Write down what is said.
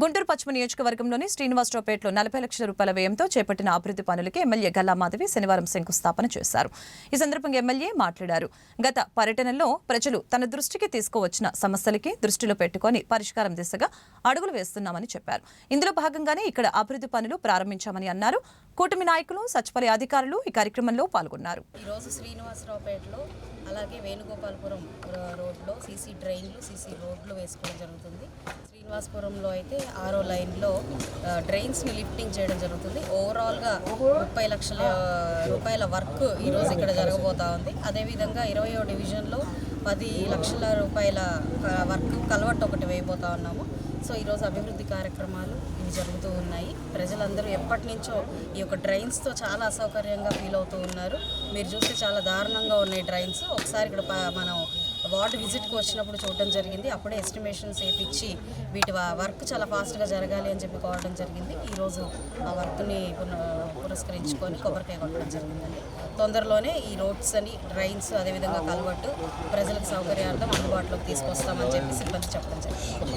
గుంటూరు పశ్చిమ నియోజకవర్గంలోని శ్రీనివాసరావుపేటలో నలభై లక్షల రూపాయల వ్యయంతో చేపట్టిన అభివృద్ధి పనులకి ఎమ్మెల్యే గల్లామాధవి శనివారం శంకుస్థాపన చేశారు. ఈ సందర్భంగా ఎమ్మెల్యే మాట్లాడారు. గత పర్యటనలో ప్రజలు తన దృష్టికి తీసుకువచ్చిన సమస్యలకి దృష్టిలో పెట్టుకొని పరిష్కారం దిశగా అడుగులు వేస్తున్నామని చెప్పారు. ఇందులో భాగంగానే ఇక్కడ అభివృద్ధి పనులు ప్రారంభించామని అన్నారు. కూటమి నాయకులు సచివాలయ అధికారులు ఈ కార్యక్రమంలో పాల్గొన్నారు. ఈరోజు శ్రీనివాసరావుపేటలో అలాగే వేణుగోపాలపురం రోడ్ సీసీ డ్రైన్లు సీసీ రోడ్లు వేసుకోవడం జరుగుతుంది. శ్రీనివాసపురంలో అయితే ఆరో లైన్లో డ్రైన్స్ని లిఫ్టింగ్ చేయడం జరుగుతుంది. ఓవరాల్గా ముప్పై లక్షల రూపాయల వర్క్ ఈరోజు ఇక్కడ జరగబోతా ఉంది. అదేవిధంగా ఇరవయో డివిజన్లో పది లక్షల రూపాయల వర్క్ కలవట్టు ఒకటి వేయబోతా ఉన్నాము. సో ఈరోజు అభివృద్ధి కార్యక్రమాలు ఇవి జరుగుతూ ఉన్నాయి. ప్రజలందరూ ఎప్పటి నుంచో ఈ యొక్క డ్రైన్స్తో చాలా అసౌకర్యంగా ఫీల్ అవుతూ ఉన్నారు. మీరు చూస్తే చాలా దారుణంగా ఉన్నాయి డ్రైన్స్. ఒకసారి ఇక్కడ మనం వార్డు విజిట్కి వచ్చినప్పుడు చూడడం జరిగింది. అప్పుడే ఎస్టిమేషన్స్ వేపించి వీటి వర్క్ చాలా ఫాస్ట్గా జరగాలి అని చెప్పి కోవడం జరిగింది. ఈరోజు ఆ వర్క్ని పున- పురస్కరించుకొని కొబ్బరికాయ కొట్టడం జరిగిందండి. తొందరలోనే ఈ రోడ్స్ అని డ్రైన్స్ అదేవిధంగా కలవట్టు ప్రజలకు సౌకర్యార్థం అందుబాటులోకి తీసుకొస్తామని చెప్పి సిబ్బంది చెప్పడం జరిగింది.